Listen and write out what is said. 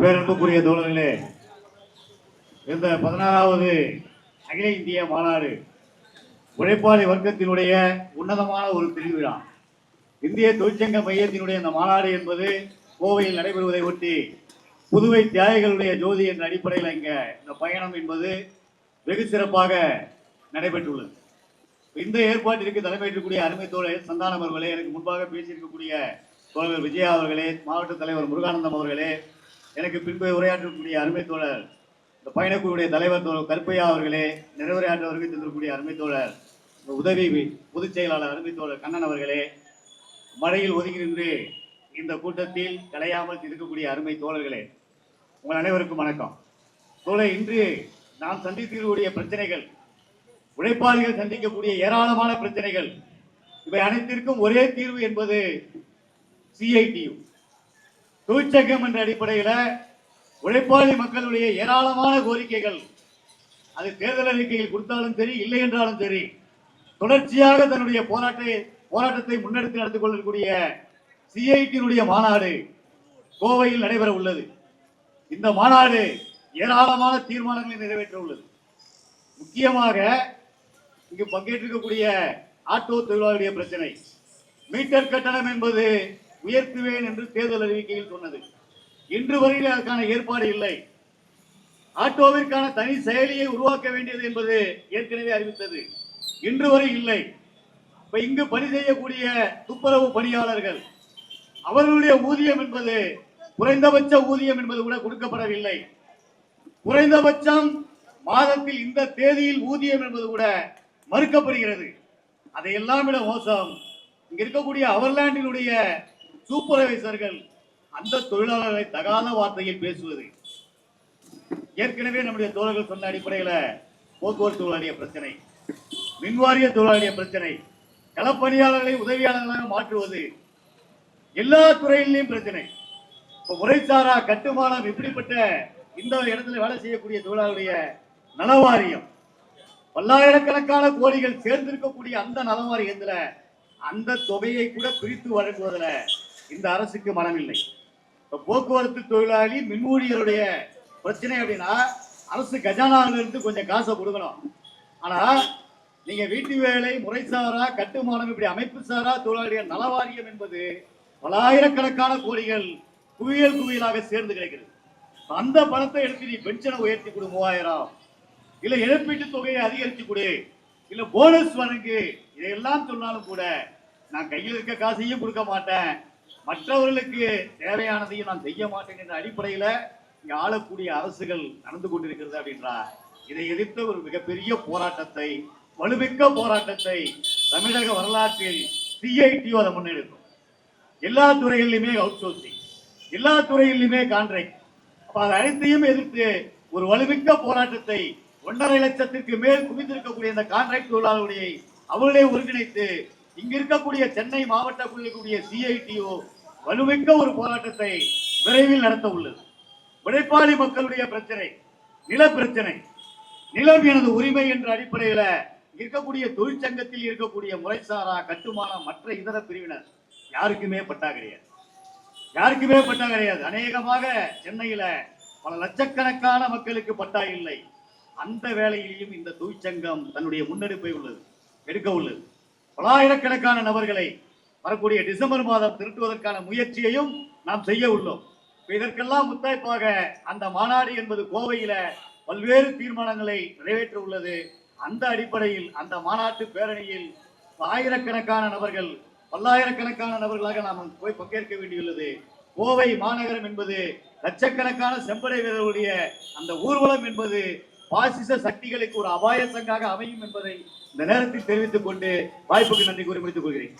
பேரன்புக்குரிய தோழர்களே இந்த பதினாறாவது அகில இந்திய மாநாடு உழைப்பாளி வர்க்கத்தினுடைய உன்னதமான ஒரு திருவிழா. இந்திய தொழிற்சங்க மையத்தினுடைய இந்த மாநாடு என்பது கோவையில் நடைபெறுவதை ஒட்டி புதுவை தியாகிகளுடைய ஜோதி என்ற அடிப்படையில் இங்கே இந்த பயணம் என்பது வெகு சிறப்பாக நடைபெற்றுள்ளது. இந்த ஏற்பாட்டிற்கு தலைமையேற்றக்கூடிய அருமை தோழர் சந்தானம் அவர்களே எனக்கு முன்பாக பேசியிருக்கக்கூடிய தோழர் விஜயா அவர்களே மாவட்ட தலைவர் முருகானந்தம் அவர்களே எனக்கு பின்பு உரையாற்றக்கூடிய அருமை தோழர் இந்த பயணக்குழுடைய தலைவர் தோழர் கருப்பையா அவர்களே நிறைவுரையாற்ற வருகை தந்திருக்கக்கூடிய அருமை தோழர் இந்த உதவி பொதுச் செயலாளர் அருமை தோழர் கண்ணன் அவர்களே மழையில் ஒதுங்கி நின்று இந்த கூட்டத்தில் கலையாமல் இருக்கக்கூடிய அருமை தோழர்களே உங்கள் அனைவருக்கும் வணக்கம். தோழர் இன்று நாம் சந்தித்திருக்கக்கூடிய பிரச்சனைகள் உழைப்பாளிகள் சந்திக்கக்கூடிய ஏராளமான பிரச்சனைகள் இவை அனைத்திற்கும் ஒரே தீர்வு என்பது சிஐடியு தொழிற்சங்கம் என்ற அடிப்படையில் உழைப்பாளி மக்களுடைய ஏராளமான கோரிக்கைகள். அது தேர்தல் அறிக்கையில் கொடுத்தாலும் சரி இல்லை என்றாலும் சரி தொடர்ச்சியாக தன்னுடைய போராட்ட போராட்டத்தை முன்னெடுத்து நடந்து கொள்ளக்கூடிய சிஐடியினுடைய மாநாடு கோவையில் நடைபெற உள்ளது. இந்த மாநாடு ஏராளமான தீர்மானங்களை நிறைவேற்ற உள்ளது முக்கியமாக இங்கு பங்கேற்றிருக்கக்கூடிய ஆட்டோ தொழிலாளர்களுடைய பிரச்சனை. மீட்டர் கட்டணம் என்பது உயர்த்துவேன் என்று தேர்தல் அறிவிக்கையில் சொன்னது. இன்று வரையில் அதற்கான ஏற்பாடு இல்லை. ஆட்டோவிற்கான தனி செயலியை உருவாக்க வேண்டியது என்பது ஏற்கனவே அறிவித்தது. இன்று வரை இல்லை. இப்ப இங்கு பணி செய்யக்கூடிய துப்புரவு பணியாளர்கள் அவர்களுடைய ஊதியம் என்பது குறைந்தபட்ச ஊதியம் என்பது கூட கொடுக்கப்படவில்லை. குறைந்தபட்சம் மாதத்தில் இந்த தேதியில் ஊதியம் என்பது கூட மறுக்கப்படுகிறது. அதையெல்லாம் விட மோசம். இங்க இருக்கக்கூடிய அவர்லாண்டினுடைய சூப்பர்வைசர்கள் அந்த தொழிலாளர்களை தகாத வார்த்தையில் பேசுவது. ஏற்கனவே நம்முடைய தோழர்கள் சொன்ன அடிப்படையில் போக்குவரத்து தொழிலாளிய பிரச்சனை மின்வாரிய தொழிலாளிய பிரச்சனை களப்பணியாளர்களை உதவியாளர்களாக மாற்றுவது எல்லா துறையிலையும் பிரச்சனை. முறைசாரா கட்டுமானம் இப்படிப்பட்ட இந்த இடத்துல வேலை செய்யக்கூடிய தொழிலாளருடைய நலவாரியம். பல்லாயிரக்கணக்கான கோடிகள் சேர்ந்திருக்கக்கூடிய அந்த நலவாரியத்தில் அந்த தொகையை கூட பிரித்து வழங்குவதில் இந்த அரசுக்கு மனமில்லை. இப்ப போக்குவரத்து தொழிலாளி மின் ஊழியருடைய பிரச்சனை அப்படின்னா அரசு கஜானாவிலிருந்து கொஞ்சம் காசை கொடுக்கணும். ஆனா நீங்க வீட்டு வேலை முறைசாரா கட்டுமானம் இப்படி அமைப்பு சாரா தொழிலாளிகள் நலவாரியம் என்பது பலாயிரக்கணக்கான கோடிகள் குவியல் குவியலாக சேர்ந்து கிடைக்கிறது. அந்த பணத்தை எடுத்து நீ பென்ஷனை உயர்த்தி கொடு மூவாயிரம். இல்ல இழப்பீட்டு தொகையை அதிகரித்து கொடு. இல்ல போனஸ் வழங்கு. இதையெல்லாம் சொன்னாலும் கூட நான் கையில் இருக்க காசையும் கொடுக்க மாட்டேன். மற்றவர்களுக்கு தேவையானதையும் நான் செய்ய மாட்டேன் என்ற அடிப்படையில இங்க ஆளக்கூடிய அரசுகள் நடந்து கொண்டிருக்கிறது அப்படின்றார். இதை எதிர்த்த ஒரு மிகப்பெரிய போராட்டத்தை வலுமிக்க போராட்டத்தை தமிழக வரலாற்றில் சிஐடி அதை முன்னெடுக்கும். எல்லா துறைகளிலுமே அவுட் சோர்சிங் எல்லா துறைகளிலுமே கான்ட்ராக்ட் அப்ப அது அனைத்தையும் எதிர்த்து ஒரு வலுமிக்க போராட்டத்தை ஒன்றரை லட்சத்திற்கு மேல் குவிந்திருக்கக்கூடிய இந்த கான்ட்ராக்ட் தொழிலாளர்களை அவர்களே ஒருங்கிணைத்து இங்க இருக்கக்கூடிய சென்னை மாவட்ட இருக்கக்கூடிய சிஐடிஓ வலுமிக்க ஒரு போராட்டத்தை விரைவில் நடத்த உள்ளது. உழைப்பாளி மக்களுடைய பிரச்சனை நில பிரச்சனை நிலம் எனது உரிமை என்ற அடிப்படையில இருக்கக்கூடிய தொழிற்சங்கத்தில் இருக்கக்கூடிய முறைசாரா கட்டுமானம் மற்ற இதர பிரிவினர் யாருக்குமே பட்டா கிடையாது. யாருக்குமே பட்டா கிடையாது. அநேகமாக சென்னையில பல லட்சக்கணக்கான மக்களுக்கு பட்டா இல்லை. அந்த வேளையிலையும் இந்த தொழிற்சங்கம் தன்னுடைய முன்னெடுப்பை உள்ளது எடுக்க உள்ளது. பலாயிரக்கணக்கான நபர்களை வரக்கூடிய டிசம்பர் மாதம் திருட்டுவதற்கான முயற்சியையும் நாம் செய்ய உள்ளோம். இதற்கெல்லாம் முத்தாய்ப்பாக அந்த மாநாடு என்பது கோவையில பல்வேறு தீர்மானங்களை நிறைவேற்ற உள்ளது அந்த அடிப்படையில் அந்த மாநாட்டு பேரணியில் ஆயிரக்கணக்கான நபர்கள் பல்லாயிரக்கணக்கான நபர்களாக நாம் போய் பங்கேற்க வேண்டியுள்ளது. கோவை மாநகரம் என்பது லட்சக்கணக்கான செம்படை வீரர்களுடைய அந்த ஊர்வலம் என்பது பாசிச சக்திகளுக்கு ஒரு அபாய சங்காக அமையும் என்பதை இந்த நேரத்தில் தெரிவித்துக் கொண்டு வாய்ப்புக்கு நன்றி கூறி முடித்துக் கொள்கிறேன்.